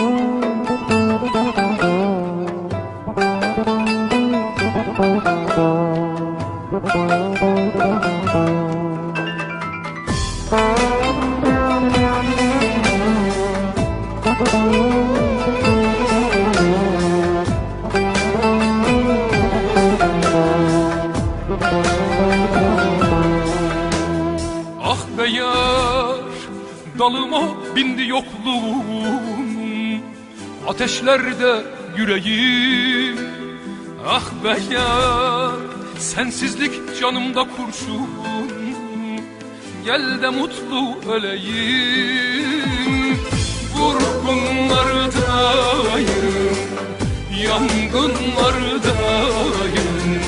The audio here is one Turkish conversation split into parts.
Ah dalıma bindi yokluğun Ateşlerde yüreğim. Ah be yar Sensizlik canımda kurşun. Gel de mutlu öleyim. Vurgunlardayım Yangınlardayım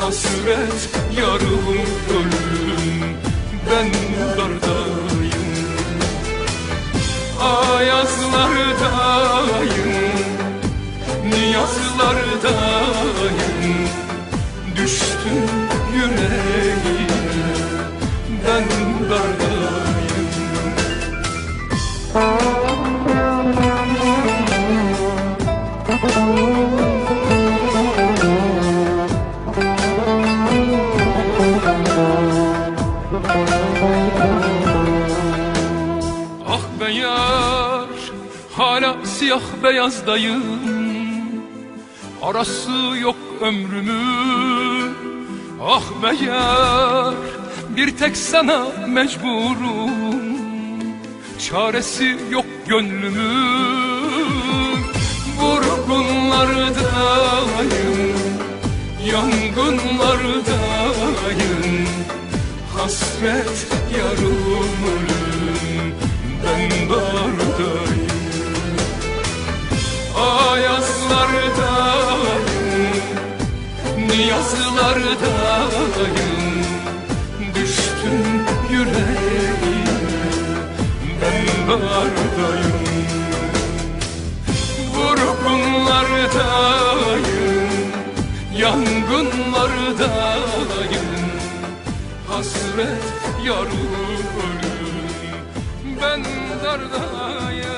Hasret yarım ölüm Ayazlardayım Niyazlardayım. Düştüm yüreğime Ben dardayım. Ah be yar Hala siyah beyazdayım Arası yok ömrümün Ah yar Bir tek sana mecburum. Çaresi yok gönlümün Vurgunlardayım Yangınlardayım. Hasret yarım Ayazlardayım Niyazlardayım Düştüm yüreğime. Ben dardayım Vurgunlardayım Yangınlardayım Hasret yarım ölüm Ben dardayım